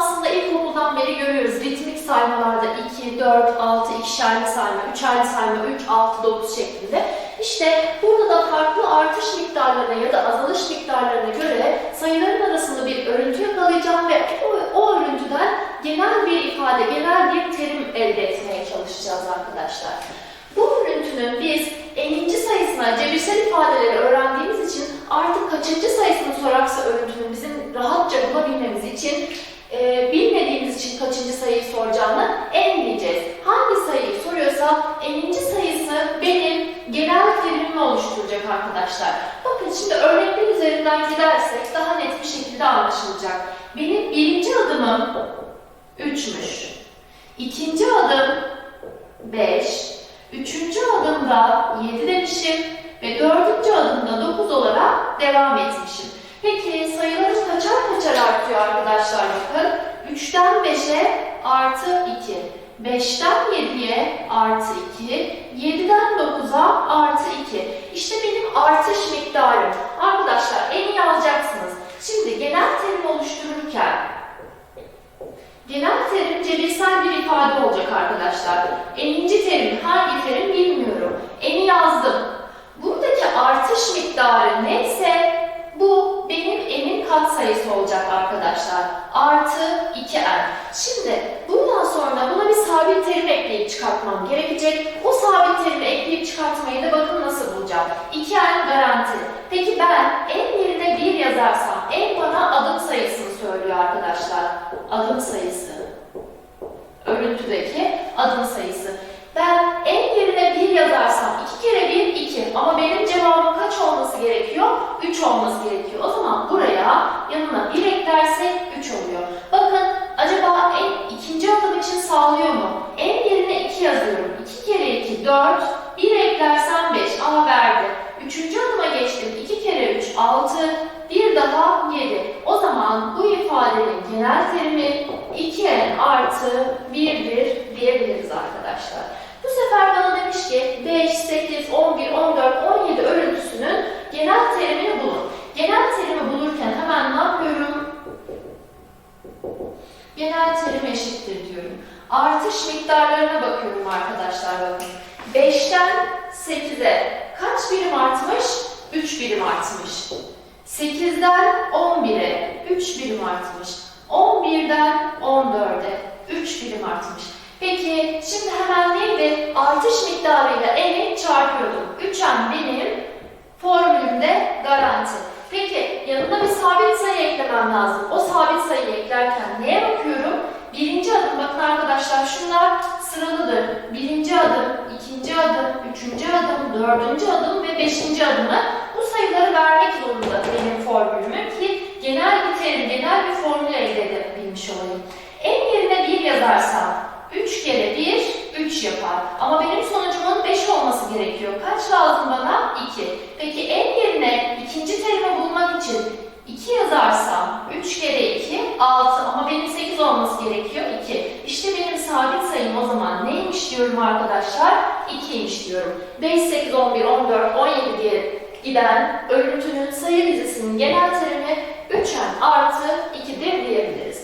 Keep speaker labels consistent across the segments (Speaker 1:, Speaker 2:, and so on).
Speaker 1: aslında ilkokuldan beri görüyoruz. Ritmik saymalarda 2, 4, 6, ikişerli sayma, üçerli sayma, 3, 6, 9 şeklinde. İşte burada da farklı artış miktarlarına ya da azalış miktarlarına göre sayıların arasında bir örüntü yakalayacağım ve o, o örüntüden genel bir ifade, genel bir terim elde etmeye çalışacağız arkadaşlar. Bu örüntünün biz eninci sayısına cebirsel ifadeleri öğrendiğimiz için artık kaçıncı sayısını sorarsa örüntünün bizim rahatça bulabilmemiz için e, bilmediğimiz için kaçıncı sayıyı soracağını emineceğiz. Hangi sayıyı soruyorsa eninci sayısı benim genel terimimi oluşturacak arkadaşlar. Bakın şimdi örnekler üzerinden gidersek daha net bir şekilde anlaşılacak. Benim birinci adımım 3'müş. İkinci adım 5. Üçüncü adımda 7 demişim ve dördüncü adımda 9 olarak devam etmişim. Peki sayıları kaçar kaçar artıyor arkadaşlar bakın. 3'ten 5'e artı 2. 5'ten 7'ye artı 2. 7'den 9'a artı 2. İşte benim artış miktarım. Arkadaşlar eni alacaksınız. Şimdi genel terim oluştururken genel terim cebirsel bir ifade olacak arkadaşlar. Eninci terim hangi terim bilmiyorum. Eni yazdım. Buradaki artış miktarı neyse bu benim emin kat sayısı olacak arkadaşlar. Artı 2n. Er. Şimdi bundan sonra buna bir sabit terim ekleyip çıkartmam gerekecek. O sabit terimi ekleyip çıkartmayı da bakın nasıl bulacağım. 2n er garanti. Peki ben en yerine 1 yazarsam n bana adım sayısını söylüyor arkadaşlar. Adım sayısı. Örüntüdeki adım sayısı. Ben en yerine 1 yazarsam 2 ifadenin genel terimi 2n artı 1'dir diyebiliriz arkadaşlar. Bu sefer bana demiş ki 5, 8, 11, 14, 17 örüntüsünün genel terimini bulun. Genel terimi bulurken hemen ne yapıyorum? Genel terim eşittir diyorum. Artış miktarlarına bakıyorum arkadaşlar bakın. 5'ten 8'e kaç birim artmış? 3 birim artmış. 8'den 11'e 3 birim artmış. 11'den 14'e 3 birim artmış. Peki şimdi hemen neydi? Artış miktarıyla eni çarpıyordum. 3 benim formülümde garanti. Peki yanına bir sabit sayı eklemem lazım. O sabit sayıyı eklerken neye bakıyorum? Birinci adım bakın arkadaşlar şunlar sıralıdır. Birinci adım, ikinci adım, üçüncü adım, dördüncü adım ve beşinci adımı sayıları vermek zorunda benim formülümü ki genel bir terim, genel bir formül elde edebilmiş olayım. En yerine 1 yazarsam 3 kere 1, 3 yapar. Ama benim sonucumun 5 olması gerekiyor. Kaç lazım bana? 2. Peki en yerine ikinci terimi bulmak için 2 yazarsam 3 kere 2, 6 ama benim 8 olması gerekiyor 2. İşte benim sabit sayım o zaman neymiş diyorum arkadaşlar? 2'ymiş diyorum. 5, 8, 11, 14, 17 diye giden örüntünün sayı dizisinin genel terimi 3n artı 2'dir diyebiliriz.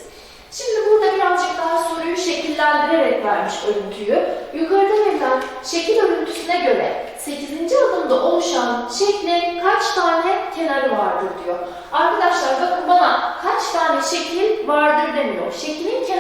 Speaker 1: Şimdi burada birazcık daha soruyu şekillendirerek vermiş örüntüyü. Yukarıda verilen şekil örüntüsüne göre 8. adımda oluşan şeklin kaç tane kenarı vardır diyor. Arkadaşlar bakın bana kaç tane şekil vardır demiyor. Şeklin kenarı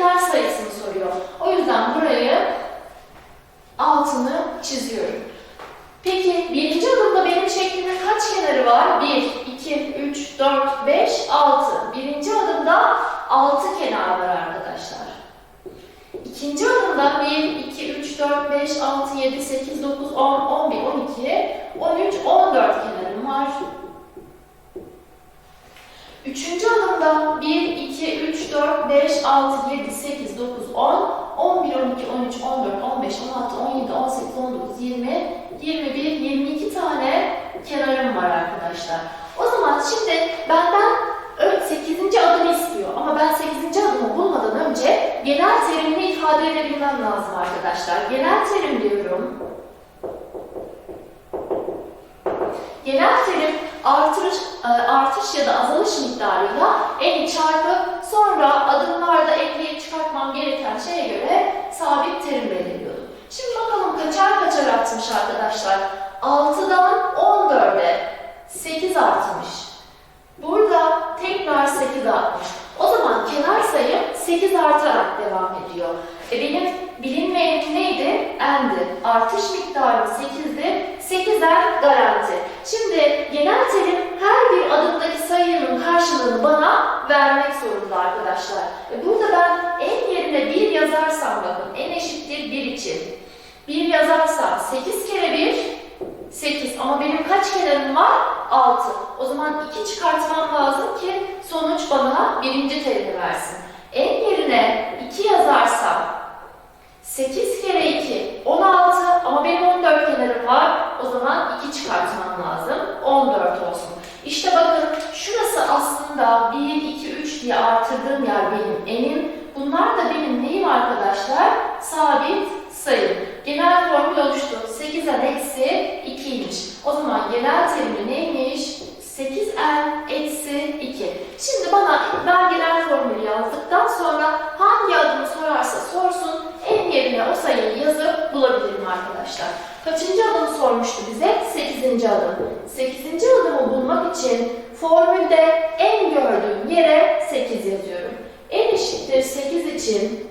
Speaker 1: 10, 11, 12, 13, 14 kenarım var. Üçüncü alımda 1, 2, 3, 4, 5, 6, 7, 8, 9, 10, 11, 12, 13, 14, 15, 16, 17, 18, 19, 20, 21, 22 tane kenarım var arkadaşlar. O zaman şimdi benden 8. adımı istiyor ama ben 8. adımı bulmadan önce genel terimini ifade edebilmem lazım arkadaşlar. Genel terim diyorum. da azalış miktarıyla eni çarpı sonra adımlarda ekleyip çıkartmam gereken şeye göre bana vermek zorunda arkadaşlar. E burada ben en yerine bir yazarsam bakın en eşittir bir için. Bir yazarsam 8 kere 1 8 ama benim kaç kenarım var? 6. O zaman 2 çıkartmam lazım ki sonuç bana birinci terimi versin. En yerine 2 yazarsam 8 kere 2 16 ama benim 14 kenarım var. O zaman 2 çıkartmam lazım. 14 olsun. İşte bakın şurası aslında 1, 2, 3 diye artırdığım yer benim enim. Bunlar da benim neyim arkadaşlar? Sabit sayı. Genel formül oluştu. n eksi 2'ymiş. O zaman genel terimi neymiş? 8n eksi 2. Şimdi bana ben genel formülü yazdıktan sonra hangi adımı sorarsa sorsun en yerine o sayıyı yazıp bulabilirim arkadaşlar. Kaçıncı adımı sormuştu bize? 8. adım. 8. adım bulmak için formülde en gördüğüm yere 8 yazıyorum. En eşittir 8 için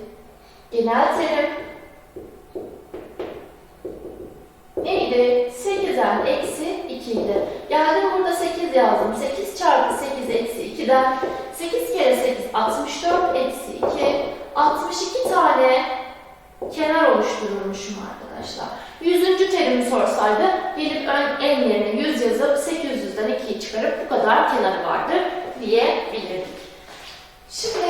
Speaker 1: genel terim neydi? 8'den eksi 2 Yani burada 8 yazdım. 8 çarpı 8 eksi 2'den 8 kere 8 64 eksi 2 62 tane kenar oluşturulmuşum arkadaşlar. Yüzüncü terimi sorsaydı gelip ön çıkarıp bu kadar kenarı vardır diyebilirdik. Şimdi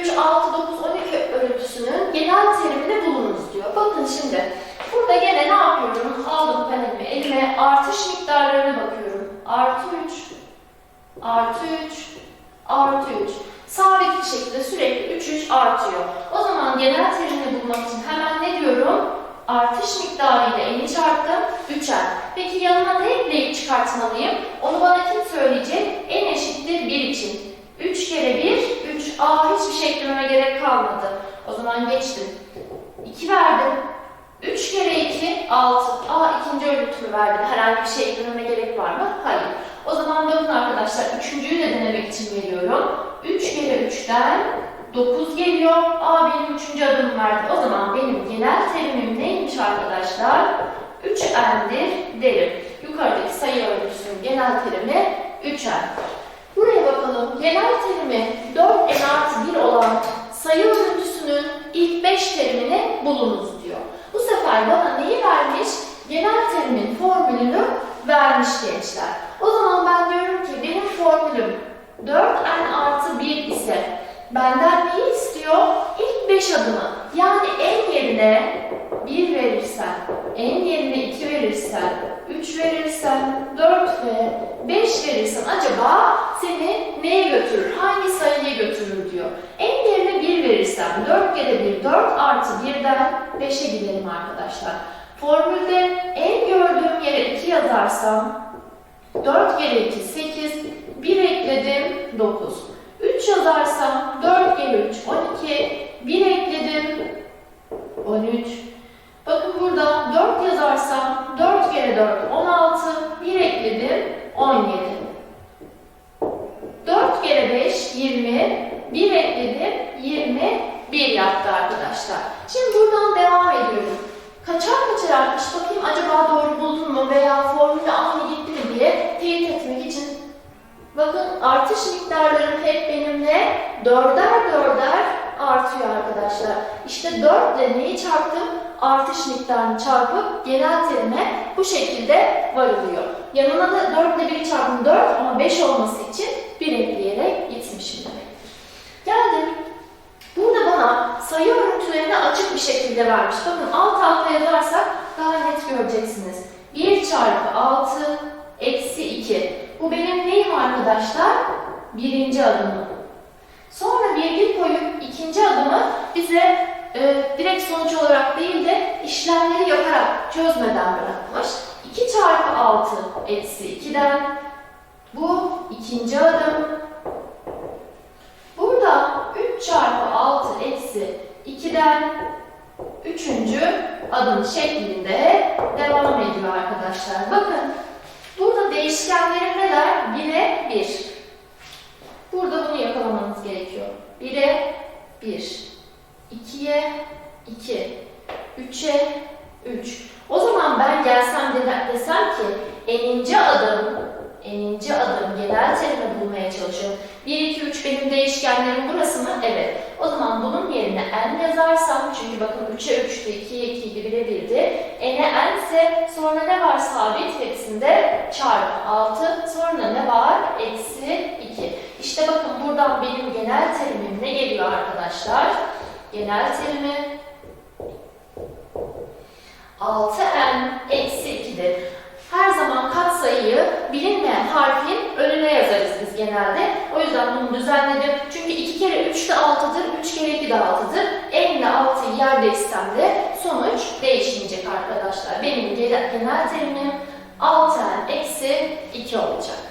Speaker 1: 3, 6, 9, 12 örüntüsünün genel terimini bulunuz diyor. Bakın şimdi burada gene ne yapıyorum? Aldım panelimi elime artış miktarlarına bakıyorum. Artı 3, artı 3, artı 3. Sabit bir şekilde sürekli 3, 3 artıyor. O zaman genel terimini bulmak için hemen ne diyorum? artış miktarıyla eni çarptı 3n. Er. Peki yanıma ne ekleyip çıkartmalıyım? Onu bana kim söyleyecek? En eşittir 1 için. 3 kere 1, 3. Aa hiçbir şey gerek kalmadı. O zaman geçtim. 2 verdim. 3 kere 2, 6. Aa ikinci örüntümü verdim. Herhangi bir şey eklememe gerek var mı? Hayır. O zaman bakın arkadaşlar, üçüncüyü de denemek için veriyorum. 3 kere 3'ten 9 geliyor. A benim 3. adımım vardı. O zaman benim genel terimim neymiş arkadaşlar? 3n'dir derim. Yukarıdaki sayı örgüsünün genel terimi 3n. Buraya bakalım. Genel terimi 4n artı 1 olan sayı örüntüsünün ilk 5 terimini bulunuz diyor. Bu sefer bana neyi vermiş? Genel terimin formülünü vermiş gençler. O zaman ben diyorum ki benim formülüm 4n artı 1 ise benden ne istiyor? İlk beş adımı. Yani en yerine bir verirsen, en yerine iki verirsen, üç verirsen, dört ve beş verirsen acaba seni neye götürür, hangi sayıya götürür diyor. En yerine bir verirsen, dört kere bir, dört artı birden beşe gidelim arkadaşlar. Formülde en gördüğüm yere iki yazarsam, dört yere iki, sekiz. yapmış bakayım acaba doğru buldun mu veya formülü aynı gitti mi diye teyit etmek için. Bakın artış miktarlarım hep benimle dörder dörder artıyor arkadaşlar. İşte 4 ile neyi çarptım? Artış miktarını çarpıp genel terime bu şekilde varılıyor. Yanına da 4 ile 1 çarptım 4 ama 5 olması için 1 ekleyerek gitmişim demek. Geldim. Burada bana sayı örüntülerini açık bir şekilde vermiş. Bakın alt alta yazarsak daha net göreceksiniz. 1 çarpı 6 eksi 2. Bu benim neyim arkadaşlar? Birinci adımım. Sonra virgül koyup ikinci adımı bize e, direkt sonuç olarak değil de işlemleri yaparak çözmeden bırakmış. 2 çarpı 6 eksi 2'den bu ikinci adım. Burada 3 çarpı 6 eksi 2'den üçüncü adım şeklinde devam ediyor arkadaşlar. Bakın burada değişkenlerim neler? 1'e 1. Bir. Burada bunu yakalamanız gerekiyor. 1'e 1. Bir. 2'ye 2. 3'e 3. O zaman ben gelsem de desem ki eninci adım eninci adım genel terimi bulmaya çalışıyorum. 1, 2, 3 benim değişkenlerim burası mı? Evet. O zaman bunun yerine n yazarsam, çünkü bakın 3'e 3'tü, 2'ye 2 gibi de 1'di. n'e n ise sonra ne var sabit hepsinde çarpı 6, sonra ne var? Eksi 2. İşte bakın buradan benim genel terimim ne geliyor arkadaşlar? Genel terimi 6n eksi 2'dir sayıyı bilinme harfin önüne yazarız biz genelde. O yüzden bunu düzenledim. Çünkü 2 kere 3 de 6'dır, 3 kere 2 de 6'dır. Elimle 6'yı yerde istem de sonuç değişmeyecek arkadaşlar. Benim genel terimim 6 eksi 2 olacak.